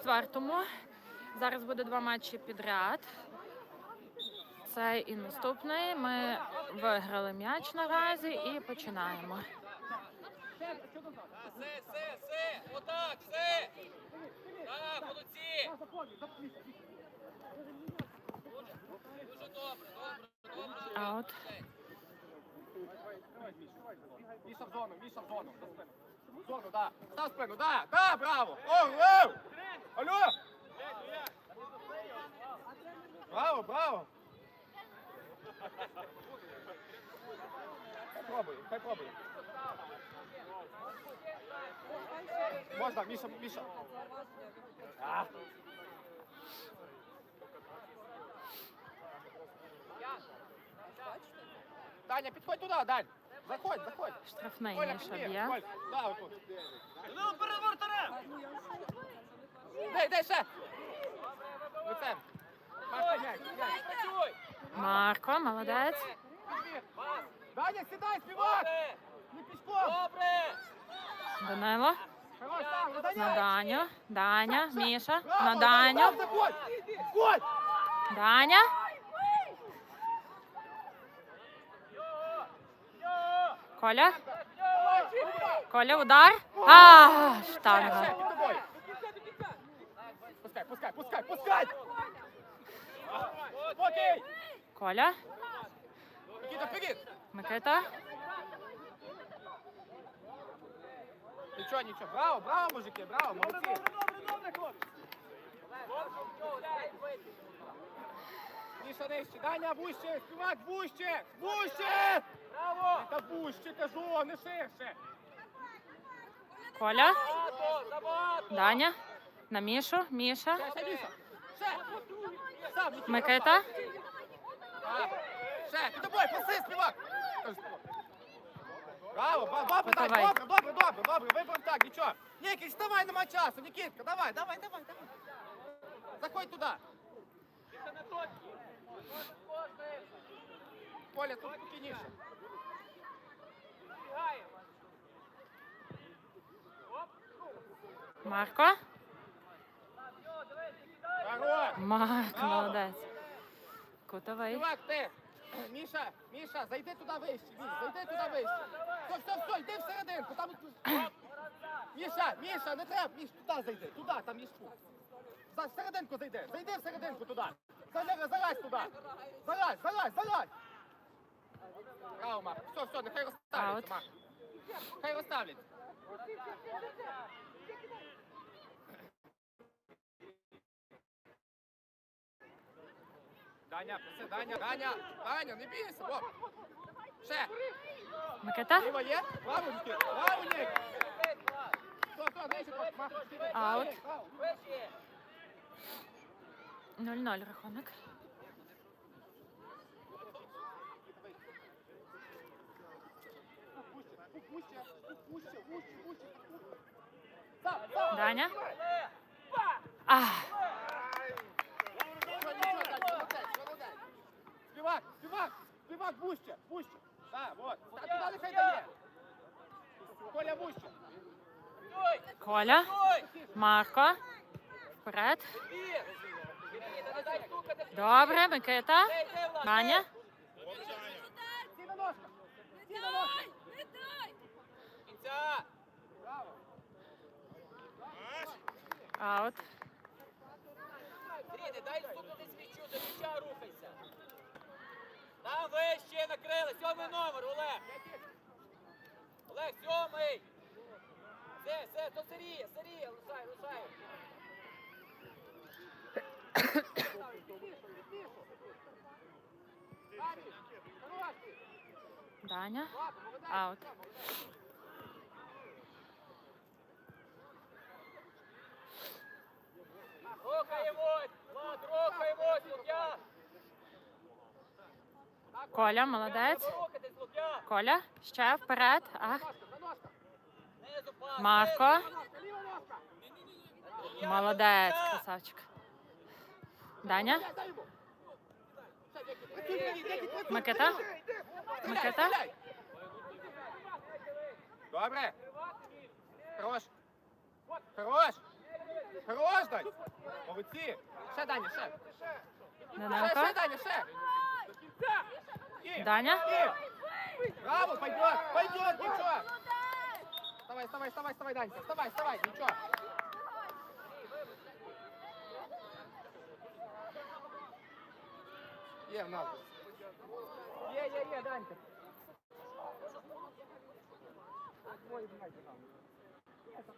четвертому. Зараз буде два матчі підряд. Цей і наступний. Ми виграли м'яч наразі і починаємо. Все, все, все! Отак, все! Так, молодці! Дуже добре, добре, добре. Аут. Міша в зону, Міша в зону. За спину. В зону, да. Став спину, да, да, браво. О, о! Алло! Браво, браво. Хай пробує, хай пробує. Можна, Міша, Міша. А. Таня, підходь туди, Дань. Заходь, заходь. Штрафний Міша б'є. Коль. Да, отут. Ну, перед вратарем! Дай, дай ще. Лицем. Марко, молодець. Даня, сідай, співак! Не пішком! Добре! Данило. На Даня! Даню. Даня. Міша. На Даня, Даню. Даня. Коля. Коля, удар. А, штанга. Пускай, пускай, пускай, пускай! Коля. Микита. Нічого, нічого. Браво, браво, мужики, браво, молодці. Міша нижче, Даня вуще, співак вуще, вуще! Браво! Та вуще, кажу, не ширше. Коля. Даня. На Мішу. Міша. Ще, ще, Міша. Ще. Сам, Нікіта, Микита. Так. Ще, під тобою, паси, співак. Браво, так, Давай. добре, добре, добре, добре, вибрав так, нічого. Нікіт, вставай, нема часу, Нікітка, давай, давай, давай, давай. Заходь туди. Коля, тут спокійніше. Марко. Марко, молодець. Кутовий. Чувак, ти. Міша, Міша, зайди туди вище, Міш, зайди туди вище. Все, все, все, йди всерединку, там... Міша, Міша, не треба, Міш, туди зайди, туди, там мішку. За всерединку зайди, зайди всерединку туди. Залез, залазь туди. Залазь, залазь, залазь. Браво, Марк. Все, все, нехай Аут. розставляться, Марк. Хай розставлять. Даня, проси, Даня, Даня, Даня, не бійся, во. Ще. Микита. Ліва є? Право, Нікіт. Право, Нік. Все, все, нижче, Марк, Марк. Аут. Право. Вище! 0-0 рахунок. Вуще, вуще, вуще, вуще. Сам, сам. Даня. А, Нічого, нічого, Даня, молодець, молодець. Співак, співак, співак, вуще, вуще. Так, вот. Так, туди нехай дає. Коля, вуще. Стой! Коля. Стой! Марко. Вперед. Добре, Микита. Браво. Аут. Ріди, дай стукати свічу, до м'яча рухайся! Там вище накрили! Сьомий номер, Олег! Олег, сьомий! Все, все, то Сергія, Сергія, лишай, лишай! Даня. Аут. Коля, молодець. Коля. Ще вперед. Ах. Марко. Молодець, красавчик. Даня. Дай йому. Ще, Нікіт, працюй, Нікіт, Нікіт, працюй, Микита? Микита? Добре. Хорош. Хорош. Хорош, Дань. Молодці. Ще, Даня, ще. Ще, ще, Даня, ще. І, Даня. і. Браво, пойдет, пойдет, ничего. Вставай, вставай, вставай, вставай, Данька, вставай, вставай, ничего. Є в нас. Є, є, є, Данька. Ой, блядь, там. Є, там.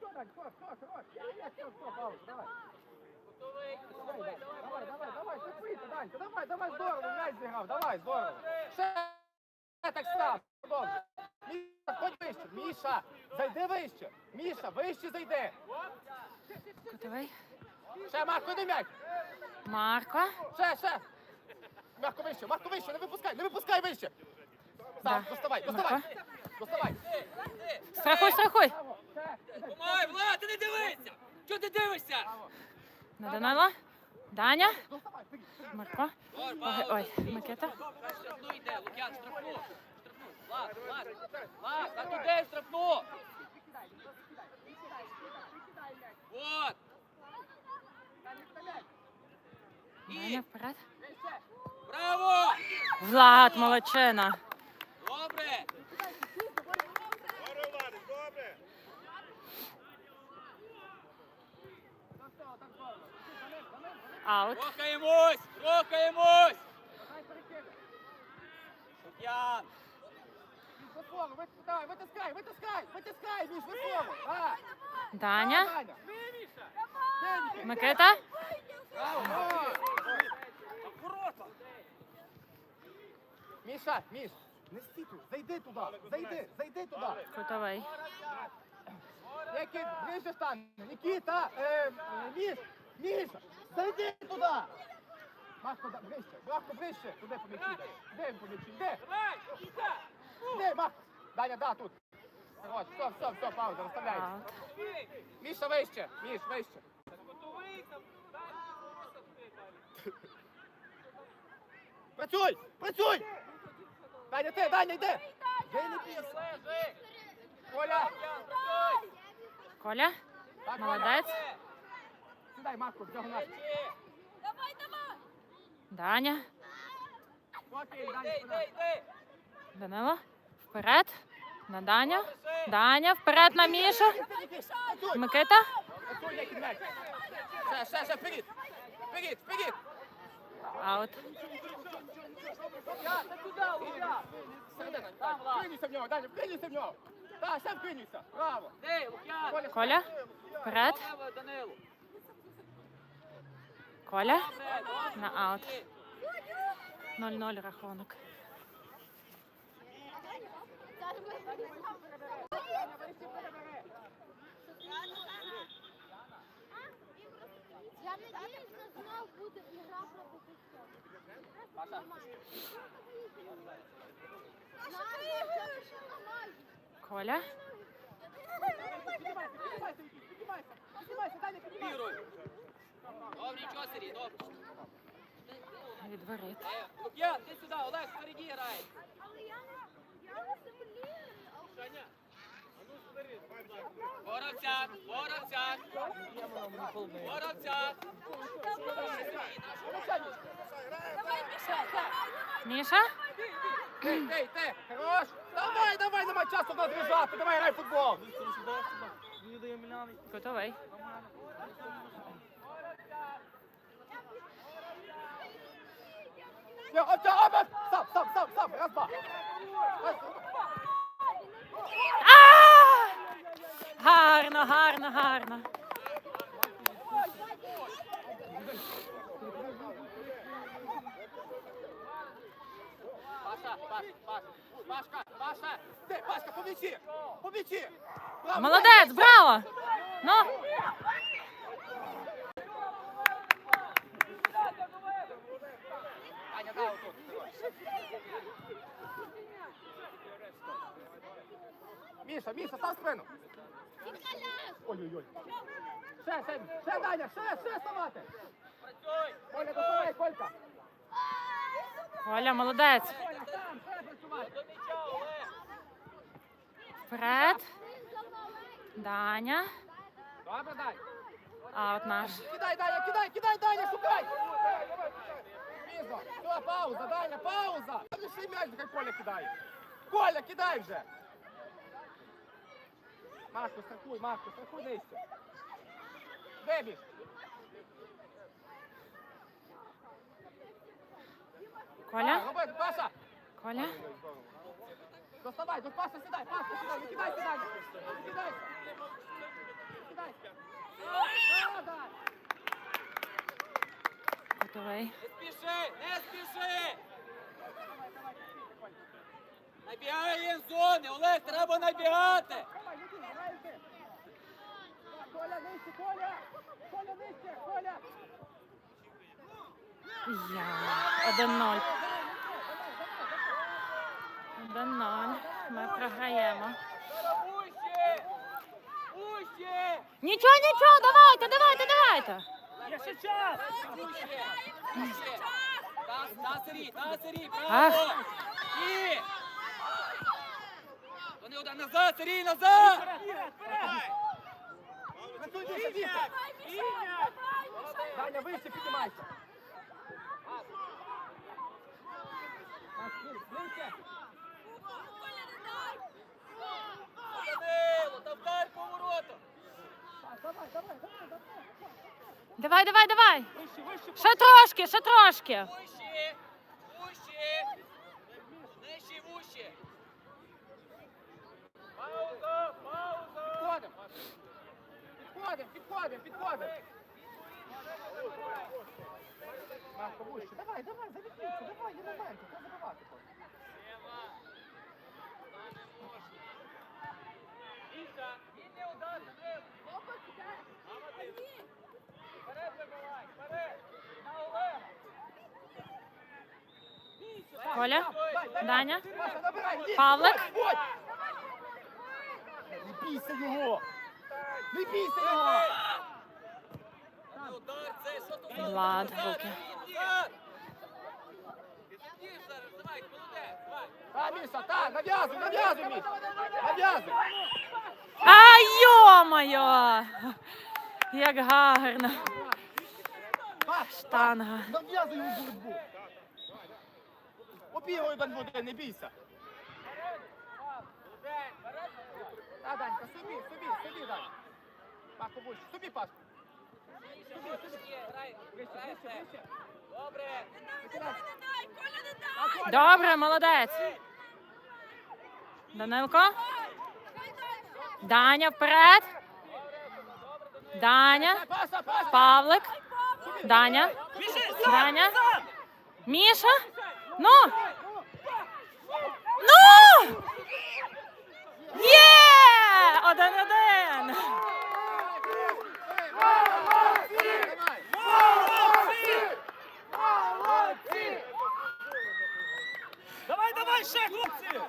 Всё, Дань, хорош, хорош, хорош. Є, є, всё, всё, пауза, давай. Давай, давай, давай, давай, ти швидко, Данька, давай, давай, здорово, м'яч зіграв, давай, здорово. Ще так став, продовжуй. Міша, ходь вище, Міша, зайди вище, Міша, вище зайди. Кутовий. Ще, Марко, йди м'яч, Марко. ще, ще. Марко вище, Марко вище, не випускай, не випускай вище. Да. доставай, доставай, доставай. Страхуй, страхуй. Помагай, Влад, ти не дивися! Чого ти дивишся? На Данила. Даня. Марко. Ой, Ой, ой, Микита. Штрафну йде, Лук'ян, штрафну. Штрафну. Влад, Влад, Влад, а туди штрафну. Вот. І, вперед. браво! Влад, молодчина. Добре. Аут. Рухаємось, рухаємось. Лук'ян. Високо, давай, витискай, витискай, витискай, Міш, високо. А, Даня. Микита. Міша, Міш, не стій тут, зайди туди, зайди, зайди туди. Кутовий. Який ближче стане. Нікіта, е, Міш, Міша, зайди туди. Марко, да, ближче, Марко, ближче, туди по м'ячі. Де він по м'ячі, де? Марко? Даня, да, тут. Хорош, все, все, все, пауза, розставляй. Аут. Міша, вище, Міш, вище. Працюй, працюй! Даня, ти, Даня, йди! Де не бійся? Коля! Коля. Так. Молодець. Сідай, Марко, діагональ. Даня. Окей, Йди, Даня, сюди. йди. Данило. Вперед. На Даню. Даня. Вперед на Мішу. Микита. вперед. Вперед, вперед. Аут. Я, ти туди, Лука. Середина, Даня, вклинюйся в нього, Даня, вклинюйся в нього. Так, ще вклинюйся. Браво. Коля. Вперед. Коля. На аут. Молодці. 0-0 рахунок. Я надіюсь, що знов буде ігра проти Христова. Коля. піднімайся, піднімайся, піднімайся. Піднімайся, Даня, піднімайся. Добре, нічого, Сергій, добре. Від. Е, Лук'ян, ти сюди, Олег, впереді грає. Але я не я не симулюю. Боровця, боровця. Боровця. Міша, Міша. Ей, ей, ти, хорош. Давай, давай, нема часу нас біжати, давай грай в футбол. Кутовий. Я, оця, оба, стоп, стоп, стоп, стоп, раз, два. Раз, А! Гарно, гарно, гарно. Пашка, Паша, ти, Пашка, по м'ячі, по м'ячі. Браво, Молодець, браво! Ну, Аня, да, отут. Міша, Міша, став спину. Ой-ой-ой. Ще, ще, ще, Даня, ще, ще ставати. Коля, доставай, Колька. Коля, молодець. Коля, сам, ще працювати. Вперед. Даня. Добре, дай. Аут наш. Кидай, Даня, кидай, кидай, Даня, шукай! Все, пауза, Даня, пауза! Лиши м'яч, нехай Коля кидає. Коля, кидай вже! Марко, страхуй, Марко, страхуй нижче. Вибіж. Коля? Робити, Паша! Коля? Доставай, до Паша сідай, Паша сідай, не кидай, кидай! Не кидай! Кидай! Да, да. Готовий. Не спіши, не спіши! Набігаємо з зони, Олег, треба набігати! Давай, не бій, грай ти. Коля, Коля! Коля, нижче, Коля! Я. 1-0. 1-0. Ми програємо. Нічого, нічого, давайте, давайте, давайте. Є ще час! Вуще! Вуще! Та, та, Сергій, та, Сергій, Ах. право! І! Вони один назад, Сергій, назад! Даня, вище піднімайся! Маш! Данило, та вдар по Давай, давай, давай, давай! Давай, давай, давай. Вище, вище! Ще трошки, ще трошки. Вуще! Вуще! Нижче вуще! Пауза! Пауза! Підходимо! Підходимо, підходимо, підходимо! Марко, вище, давай, давай, заліпіться, давай, є моменти, треба забивати. Міша, вільний удар, Данило! Вперед вибивай, вперед! На Олега! Коля? Даня? Павлик? Не бійся його! Не бійся його! Влад, руки. Та, Міша, та, нав'язуй, нав'язуй, Міш! Нав'язуй! Ай, йо-моє! Як гарно. Штанга. Нав'язуй йому боротьбу! Обігай один в не бійся! Та, Данька, собі, собі, собі, Дань! Марко, вище, все. вище! Добре! Добре, молодець. Данилко. Даня вперед. Даня. Павлик. Даня. Даня. Міша. Ну. Ну! Є! Один-один. Давай, давай, ще, хлопці!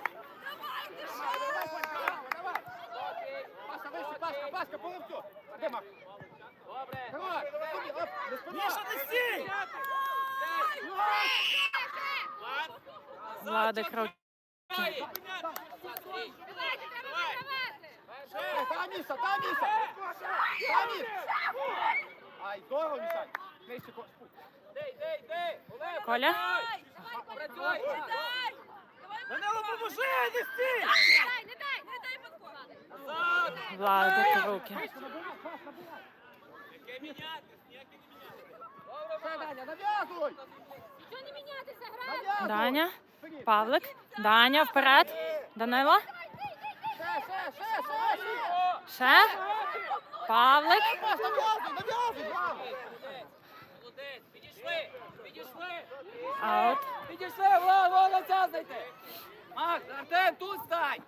Паша, вище, Пашка, Пашка, половцю! Де Мак? Добре! Давай, собі, оп, не спина. Міша, не стій! Владик руки. Е, Міша, та, Міша! Та, Міша! Ай, здорово, Міша! Нижче, ко- спуй. Йди, йди, йди! Олег, Коля? працюй! Данило, поможи, не стій! Назад! Владик руки. Яке міняти? Ніяке не міняти. Все, Даня, нав'язуй! Що не мінятися, грати? Даня. Павлик. Даня вперед. Данило. Ще. Павлик. Підійшли! Підійшли! Аут. Підійшли! Макс, Артем, тут стань!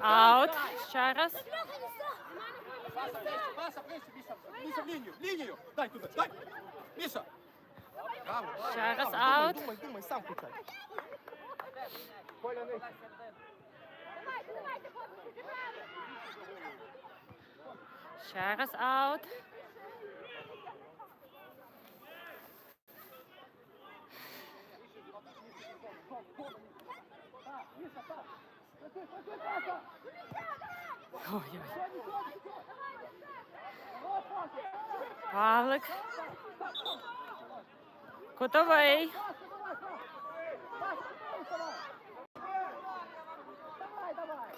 Аут. Ще раз. Ближче, Міша, Міша, в лінію, в лінію! Дай туди, дай! Міша! Ще раз аут. Думай, думай, сам включай. Коля, нижче. Ще раз аут. Ой-ой. Павлик. Кутовий. Давай, давай.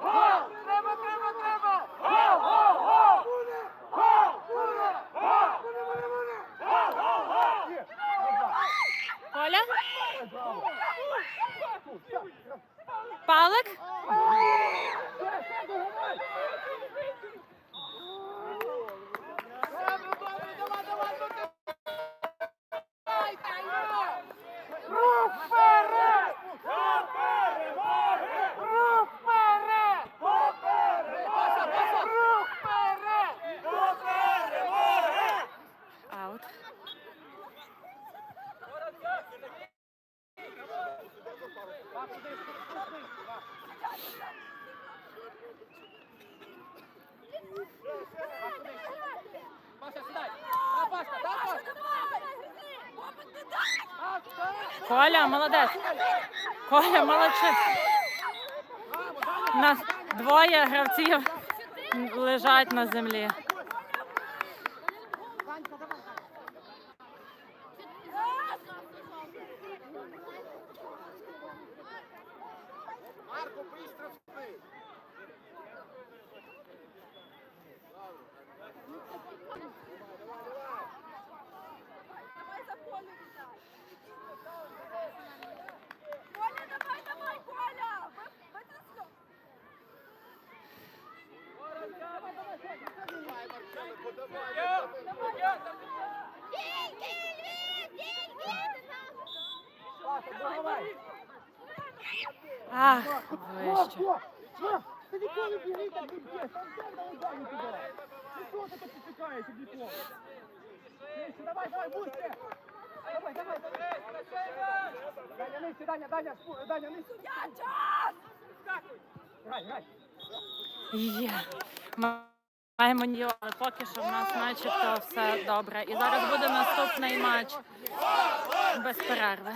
Гол! Треба, треба, треба! Гол, гол, гол! Гол! Гол! Гол, гол, гол! Коля. Павлик. Рух вперед! Рух перемоги! Рух вперед! Рух перемоги! Рух вперед! Рух перемоги! Аут. Паша, сідай! Да, Пашка, да, Пашка! Пашка! Коля, молодець. Коля! У нас двоє гравців лежать на землі. Данька, давай! Марко, быстро встиг! Коля, давай, давай, Коля! Ви- витисни. Ах, вище. Ти ніколи бігай так не б'єш, там де на ударі туди. Ти що ти тут підтикаєш, ніколи? Давай, давай, вище! Давай, давай, давай. Даня, нижче, Даня, Даня, Даня, нижче. Я час! Грай, грай. Є. Ні, але поки що в нас начебто все добре. І зараз буде наступний матч без перерви.